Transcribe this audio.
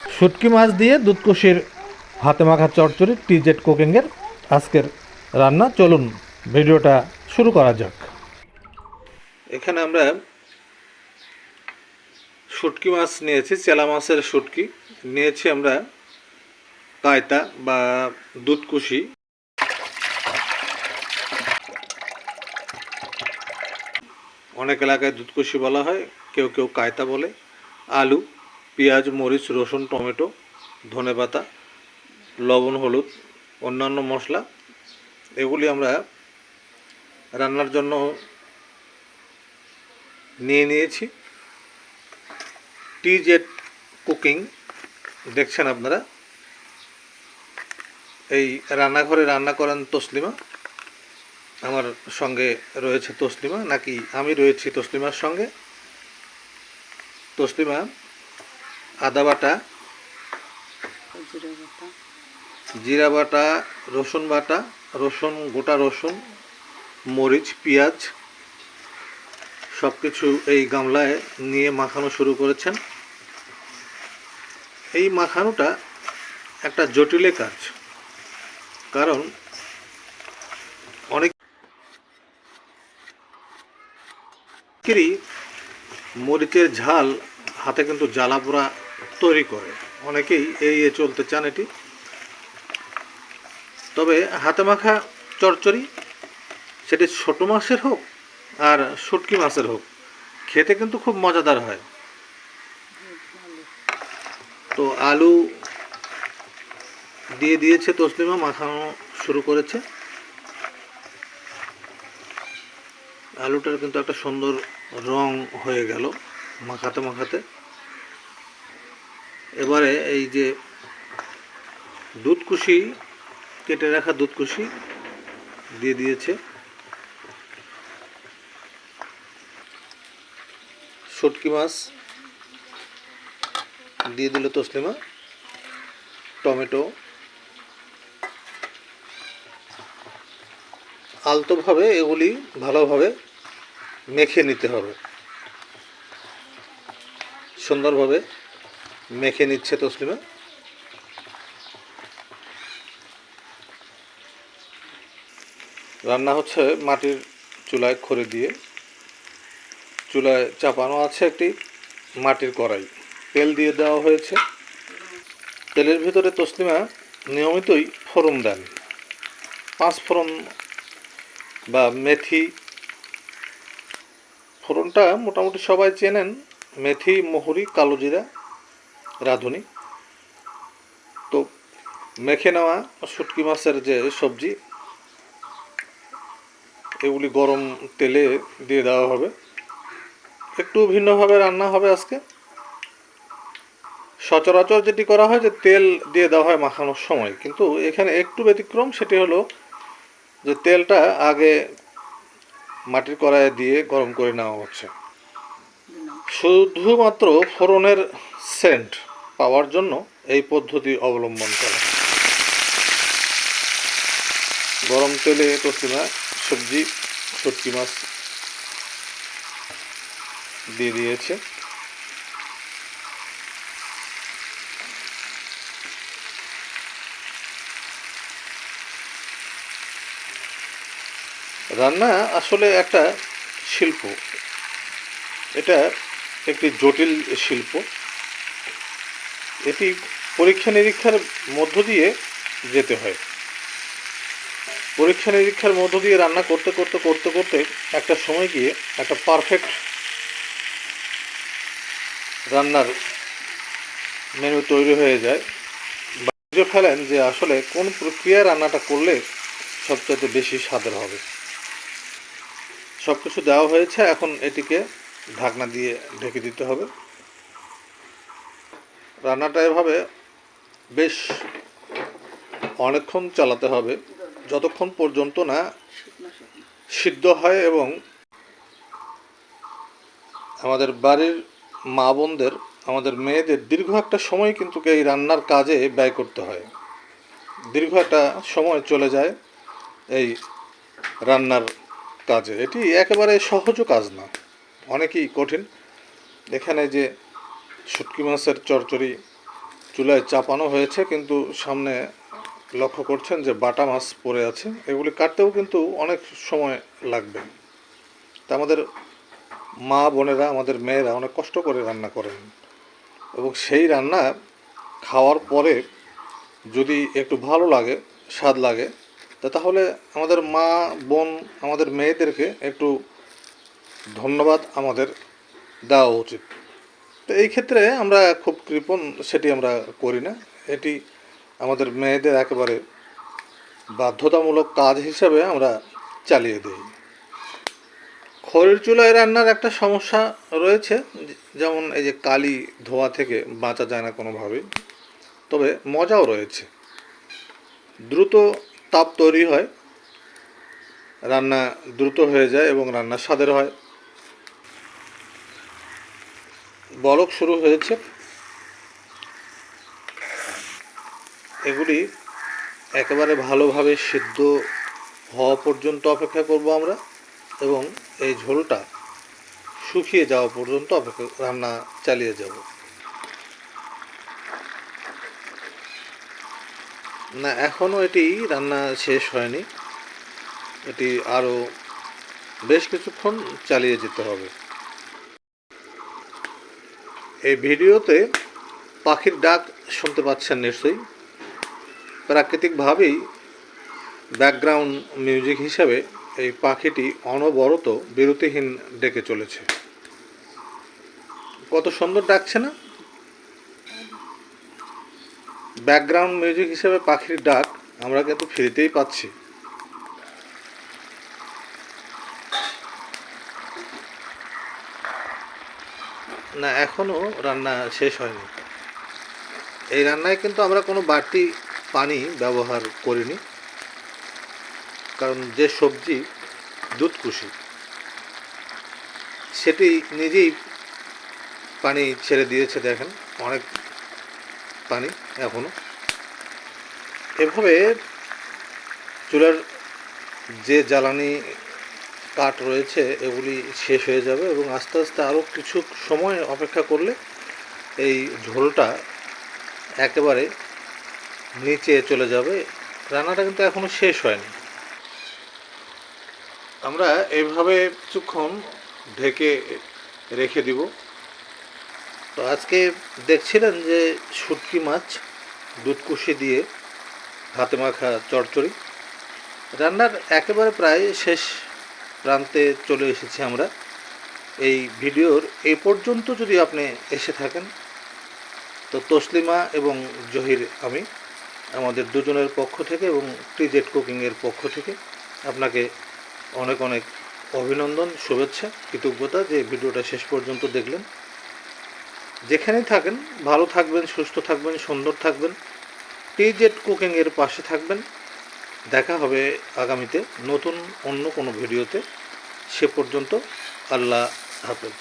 শুটকি মাছ দিয়ে দুধকুশির হাতে মাখা চচ্চড়ি টি জেড কুকিংয়ের আজকের রান্না। চলুন, ভিডিওটা শুরু করা যাক। এখানে আমরা শুটকি মাছ নিয়েছি, চেলা মাছের শুটকি। নিয়েছি আমরা কায়তা বা দুধকুশি। অনেক এলাকায় দুধকুশি বলা হয়, কেউ কেউ কায়তা বলে। আলু পেঁয়াজ, মরিচ, রসুন, টমেটো ধনেপাতা লবণ, হলুদ, অন্যান্য মশলা, এগুলি আমরা রান্নার জন্য নিয়ে নিয়েছি। টি জেড কুকিং দেখছেন আপনারা? এই রান্নাঘরে রান্না করেন তসলিমা। আমার সঙ্গে রয়েছে তসলিমা, নাকি আমি রয়েছি তসলিমার সঙ্গে? তসলিমা আদা বাটা জিরা বাটা। রসুন বাটা রসুন গোটা রসুন মরিচ পেঁয়াজ সব কিছু এই গামলায় নিয়ে মাখানো শুরু করেছেন। এই মাখানোটা একটা জটিলে কাজ কারণ অনেকেরই মরিচের ঝাল হাতে কিন্তু জ্বালা পোড়া তৈরি করে। অনেকেই এড়িয়ে চলতে চান এটি। তবে হাতে মাখা চচ্চড়ি, সেটি ছোটো মাছের হোক আর শুটকি মাছের হোক, খেতে কিন্তু খুব মজাদার হয়। তো আলু দিয়ে দিয়েছে তসলিমা, মাখানো শুরু করেছে। আলুটার কিন্তু একটা সুন্দর রং হয়ে গেল মাখাতে মাখাতে। এবারে এই যে দুধকুশি, কেটে রাখা দুধকুশি দিয়ে দিয়েছে। শুটকি মাছ দিয়ে দিল তসলিমা। টমেটো। আলতোভাবে এগুলি ভালোভাবে মেখে নিতে হবে। সুন্দরভাবে মেখে নিচ্ছে তসলিমা। রান্না হচ্ছে মাটির চুলায় খড়ি দিয়ে। চুলায় চাপানো আছে একটি মাটির কড়াই। তেল দিয়ে দেওয়া হয়েছে। তেলের ভিতরে তসলিমা নিয়মিতই ফোড়ন দেন। পাঁচ ফোড়ন বা মেথি। ফোড়নটা মোটামুটি সবাই চেনেন। মেথি, মহুরি কালো জিরা রাঁধুনি। তো মেখে নেওয়া শুটকি মাছের যে সবজি এগুলি গরম তেলে দিয়ে দেওয়া হবে। একটু ভিন্নভাবে রান্না হবে আজকে। সচরাচর যেটি করা হয় যে তেল দিয়ে দেওয়া হয় মাখানোর সময় কিন্তু এখানে একটু ব্যতিক্রম সেটি হলো যে তেলটা আগে মাটির কড়াইয়ে দিয়ে গরম করে নেওয়া হচ্ছে। শুধুমাত্র ফোড়নের সেন্ট পাওয়ার জন্য এই পদ্ধতি অবলম্বন করা। গরম তেলে তসলিমা, সবজি শুটকি মাছ দিয়ে দিয়েছে। রান্না আসলে একটা শিল্প। এটা একটি জটিল শিল্প। এটি পরীক্ষা নিরীক্ষার মধ্য দিয়ে যেতে হয়। পরীক্ষা নিরীক্ষার মধ্য দিয়ে রান্না করতে করতে করতে করতে একটা সময় গিয়ে একটা পারফেক্ট রান্নার মেনু তৈরি হয়ে যায়। বুঝে ফেলেন যে আসলে কোন প্রক্রিয়ায় রান্নাটা করলে সবচেয়ে বেশি স্বাদের হবে। সব কিছু দেওয়া হয়েছে, এখন এটিকে ঢাকনা দিয়ে ঢেকে দিতে হবে। রান্নাটা এভাবে বেশ অনেকক্ষণ চালাতে হবে, যতক্ষণ পর্যন্ত না সিদ্ধ হয় এবং আমাদের বাড়ির মা বোনদের, আমাদের মেয়েদের দীর্ঘ একটা সময় কিন্তু এই রান্নার কাজে ব্যয় করতে হয়। দীর্ঘ একটা সময় চলে যায় এই রান্নার কাজে। এটি একেবারে সহজও কাজ না, অনেকই কঠিন। এখানে যে শুটকি মাছের চচ্চড়ি চুলায় চাপানো হয়েছে, কিন্তু সামনে লক্ষ্য করছেন যে বাটা মাছ পড়ে আছে। এগুলি কাটতেও কিন্তু অনেক সময় লাগবে। তা আমাদের মা বোনেরা, আমাদের মেয়েরা অনেক কষ্ট করে রান্না করেন। এবং সেই রান্না খাওয়ার পরে যদি একটু ভালো লাগে, স্বাদ লাগে, তা তাহলে আমাদের মা, বোন, আমাদের মেয়েদেরকে একটু ধন্যবাদ আমাদের দেওয়া উচিত। তো এই ক্ষেত্রে আমরা খুব কৃপণ, সেটি আমরা করি না। এটি আমাদের মেয়েদের একেবারে বাধ্যতামূলক কাজ হিসাবে আমরা চালিয়ে দিই। খড়ির চুলায় রান্নার একটা সমস্যা রয়েছে, যেমন এই যে কালি ধোয়া থেকে বাঁচা যায় না কোনোভাবেই, তবে মজাও রয়েছে। দ্রুত তাপ তৈরি হয়, রান্না দ্রুত হয়ে যায় এবং রান্না স্বাদের হয়। বলক শুরু হয়েছে। এগুলি একেবারে ভালোভাবে সিদ্ধ হওয়া পর্যন্ত অপেক্ষা করব আমরা এবং এই ঝোলটা শুকিয়ে যাওয়া পর্যন্ত অপেক্ষা রান্না চালিয়ে যাব। না এখনও এটি রান্না শেষ হয়নি। এটি আরও বেশ কিছুক্ষণ চালিয়ে যেতে হবে। এই ভিডিওতে পাখির ডাক শুনতে পাচ্ছেন নিশ্চয়ই। প্রাকৃতিকভাবেই ব্যাকগ্রাউন্ড মিউজিক হিসাবে এই পাখিটি অনবরত বিরতিহীন ডেকে চলেছে। কত সুন্দর ডাকছে না? ব্যাকগ্রাউন্ড মিউজিক হিসেবে পাখির ডাক আমরা কিন্তু ফ্রিতেই পাচ্ছি। না এখনও রান্না শেষ হয়নি। এই রান্নায় কিন্তু আমরা কোনো বাড়তি পানি ব্যবহার করিনি। কারণ যে সবজি দুধকুশি সেটি নিজেই পানি ছেড়ে দিয়েছে দেখেন, অনেক পানি এখনও এভাবে চুলার যে জ্বালানি কাঠ রয়েছে, এগুলি শেষ হয়ে যাবে এবং আস্তে আস্তে আরও কিছু সময় অপেক্ষা করলে এই ঝোলটা একেবারে নিচে চলে যাবে। রান্নাটা কিন্তু এখনও শেষ হয়নি। আমরা এইভাবে কিছুক্ষণ ঢেকে রেখে দিব। তো আজকে দেখছিলেন যে শুটকি মাছ, দুধকুশি দিয়ে হাতে মাখা চড়চড়ি রান্নার একেবারে প্রায় শেষ প্রান্তে চলে এসেছি আমরা। এই ভিডিওর এই পর্যন্ত যদি আপনি এসে থাকেন, তো তসলিমা এবং জহির আমি, আমাদের দুজনের পক্ষ থেকে এবং টিজেট কুকিংয়ের পক্ষ থেকে আপনাকে অনেক অনেক অভিনন্দন, শুভেচ্ছা, কৃতজ্ঞতা যে ভিডিওটা শেষ পর্যন্ত দেখলেন। যেখানেই থাকেন, ভালো থাকবেন, সুস্থ থাকবেন, সুন্দর থাকবেন টিজেট কুকিংয়ের পাশে থাকবেন। দেখা হবে আগামীতে নতুন অন্য কোনো ভিডিওতে। সে পর্যন্ত আল্লাহ হাফেজ।